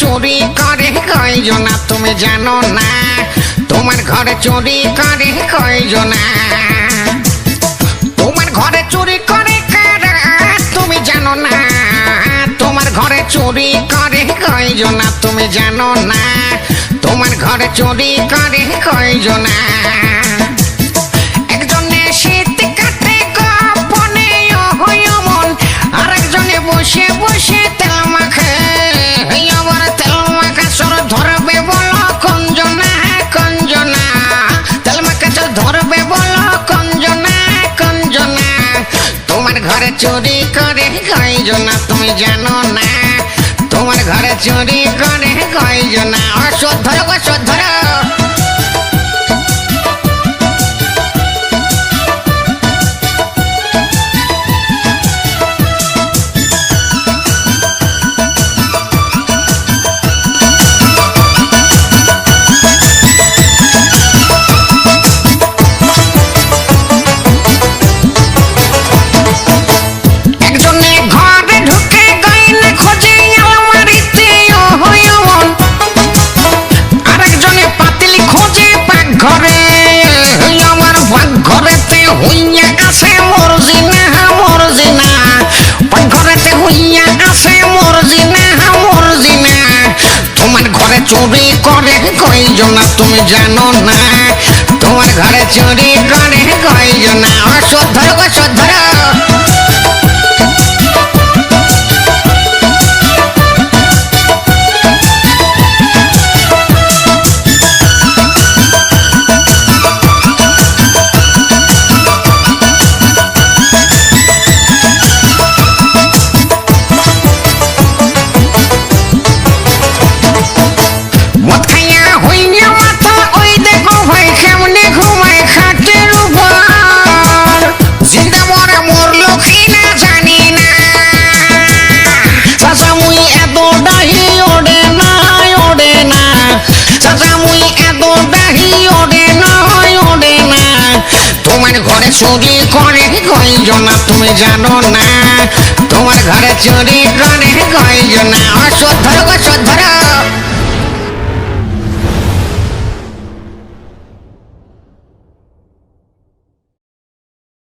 চুরি করে কয়জনা তুমি জানো না। তোমার ঘরে চুরি করে কয়জনা তোমার ঘরে চুরি করে তুমি জানো না। তোমার ঘরে চুরি করে কয়জনা তুমি জানো না। তোমার ঘরে চুরি করে কয়জনা ঘরে চুরি করে কয়জনা তুমি জানো না। তোমার ঘরে চুরি করে কয়জনা অসধ ধরো অসধ ধরো। ঘরে চুরি করে কইজন তুমি জানো না। তোমার ঘরে চুরি চুরি করে কয়জনা তুমি জানো না। তোমার ঘরে চুরি করে কয়জনা অসধ ধরো অসধ ধরো